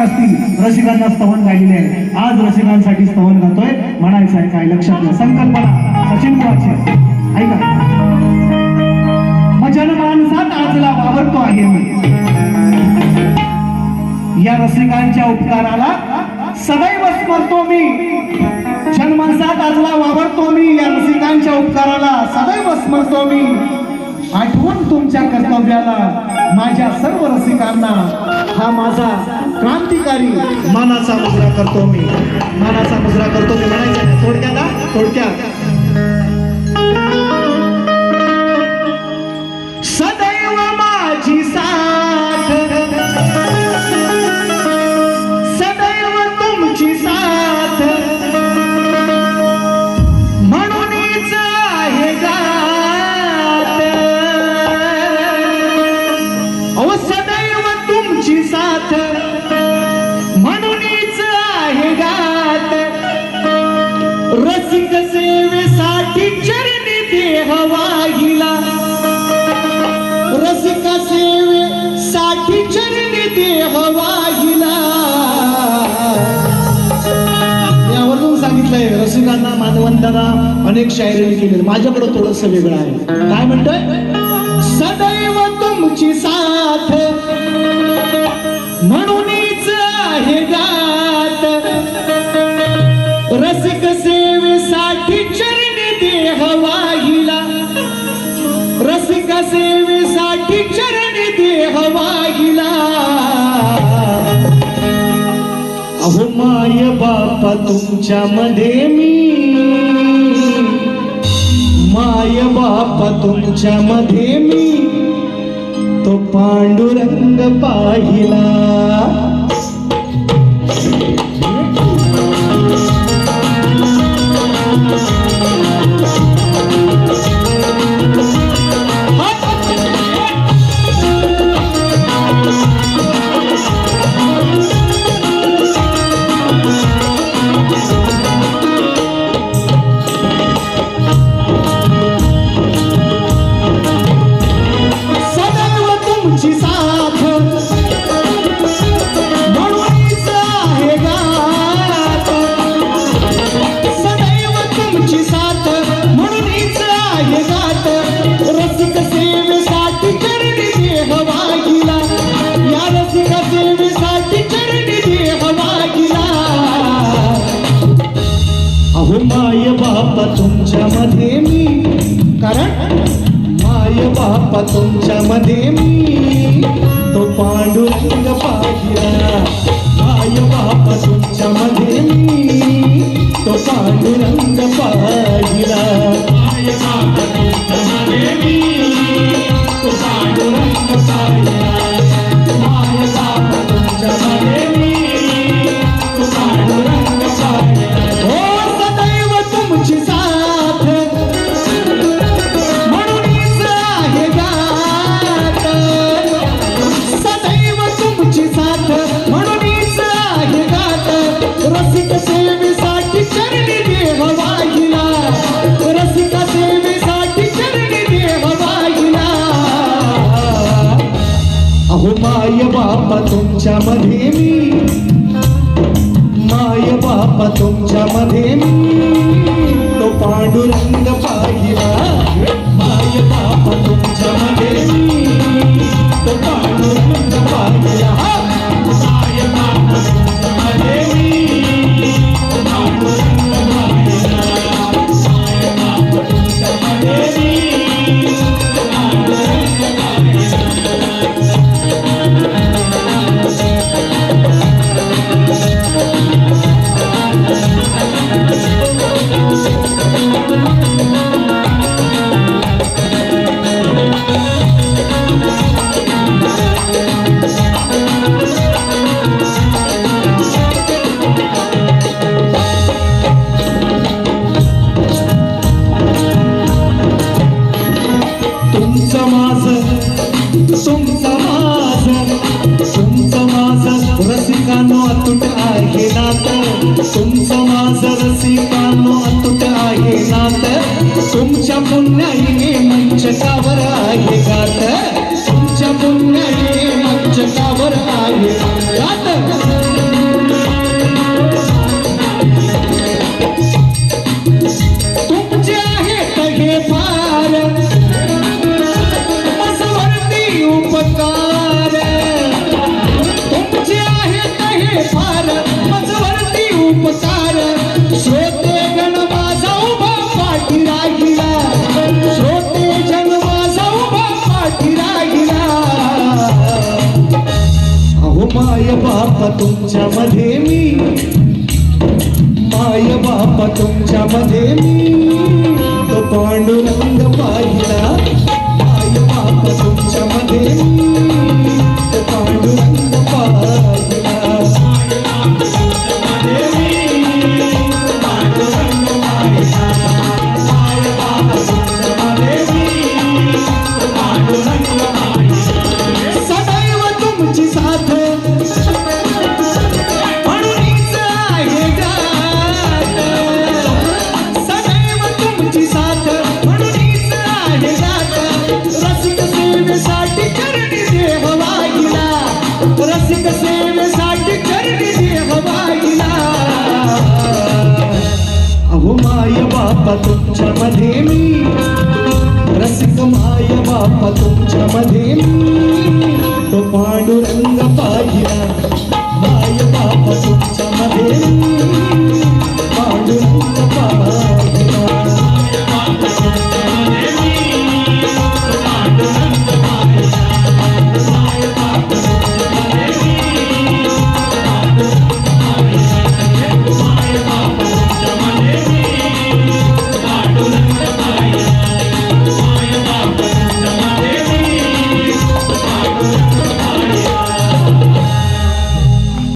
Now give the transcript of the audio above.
असतील रसिकांना स्तवन गायलेले आहे. आज रसिकांसाठी स्तवन गातोय. म्हणायचं आहे काय? लक्षात घ्या. संकल्पना. सचिन कुमारची ऐका. मग जनमानसात आजला वावरतो आहे मी. या रसिकांच्या उपकाराला सदैव स्मरतो मी. जनमानसात आजला वावरतो मी. या रसिकांच्या उपकाराला सदैव स्मरतो मी. आठवण तुमच्या कर्तव्याला माझ्या सर्व रसिकांना हा माझा क्रांतिकारी मानाचा मुजरा करतो मी. मानाचा मुजरा करतो मी म्हणायचं आहे. थोडक्यात. सेवेसाठी चरणी देह वाहिला रसिका सेवेसाठी चरणी देह वाहिला यावरून सांगितलंय? रसिकांना मानवंतांना अनेक शायरी केली माझ्याकडे थोडस वेगळं आहे. काय म्हणतोय? सदैव तुमची साथ. म्हणून अहो माय बापा तुमच्या मध्ये मी. माय बापा तुमच्या मध्ये मी. तो पांडुरंग पाहिला. बापा तुमच्या मध्ये मी. कारण माय बापा तुमच्या मध्ये मी. तो पांडुरंग पाहिला. माय बापा तुमच्या मध्ये मी. तो पांडुरंग पाहिला. अहो माय बापा तुमच्या मध्ये मी माय बापा तुमच्या मध्ये मी तो पांडुरंग पाहिला माय बापा तुमच्या मध्ये मी तुमच्या पुण्याईने मंचकावर आहे गात. तुमच्या पुण्याईने मंचकावर आहे. माय बाप तुमच्या मध्ये मी. माय बाप तुमच्या मध्ये मी. तो पांडुरंग पाहिला. माय बाप तुमच्या मध्ये मी. तुमच्यामध्ये मी रसिक माय बाप तुमच्यामध्ये मी तो पांडुरंग पाहिला माय बाप तुमच्यामध्ये मी पांडुरंग बाबा